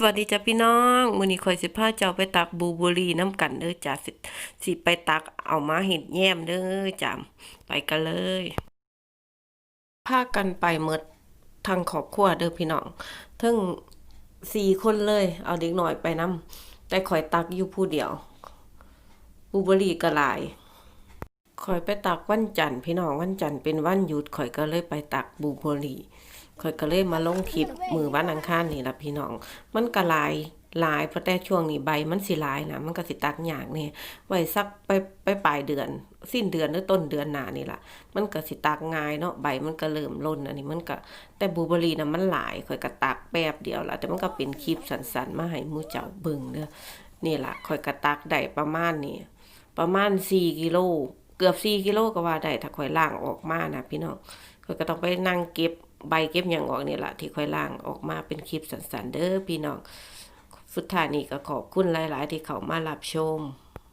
สวัสดีจ้ะพี่น้องมื้อนี้ข่อยสิพาเจ้าไปตักบูเบอรี่น้ำกันเด้อจ้ะสิสิไปตักเอามาเฮ็ดแยมเด้อจ้ะไปกันเลยพากันไปหมดทางครอบครัวเด้อพี่น้องทั้งสี่คนเลย เอาเด็กน้อยไปนํแต่ข่อยตักอยู่ผู้เดียวบูเบอร์รี่ก็หลาย ข่อยไปตักวันจันทร์พี่น้องวันจันทร์เป็นวันหยุดข่อยก็เลยไปตักบลูเบอร์รี่ข่อยก็เลยมาลงคลิปมือวันอังคารนี่ล่ะพี่น้อง มันก็หลายหลายเพราะแต่ช่วงนี้ใบมันสิหลายนะมันก็สิตักยากนี่ไว้สักไปไปปลายเดือน สิ้นเดือนหรือต้นเดือนหน้านี่ล่ะ มันก็สิตักง่ายเนาะใบมันก็เริ่มร่นอันนี้มันก็แต่บลูเบอร์รี่น่ะมันหลายข่อยก็ตักแป๊บเดียวล่ะแต่มันก็เป็นคลิปสั้นๆมาให้หมู่เจ้าเบิ่งเด้อนี่ล่ะข่อยก็ตักได้ประมาณนี้ประมาณ4กิโล เกือบ4กิโลก็ว่าได้ถ้าค่อยล่างออกมานะพี่น้องค่อยก็ต้องไปนั่งเก็บใบเก็บอย่างออกนี่ล่ะที่ค่อยล่างออกมาเป็นคลิปสั้นๆเด้อพี่น้องสุดท้ายนี้ก็ขอบคุณหลาย ๆ ที่เขามารับชม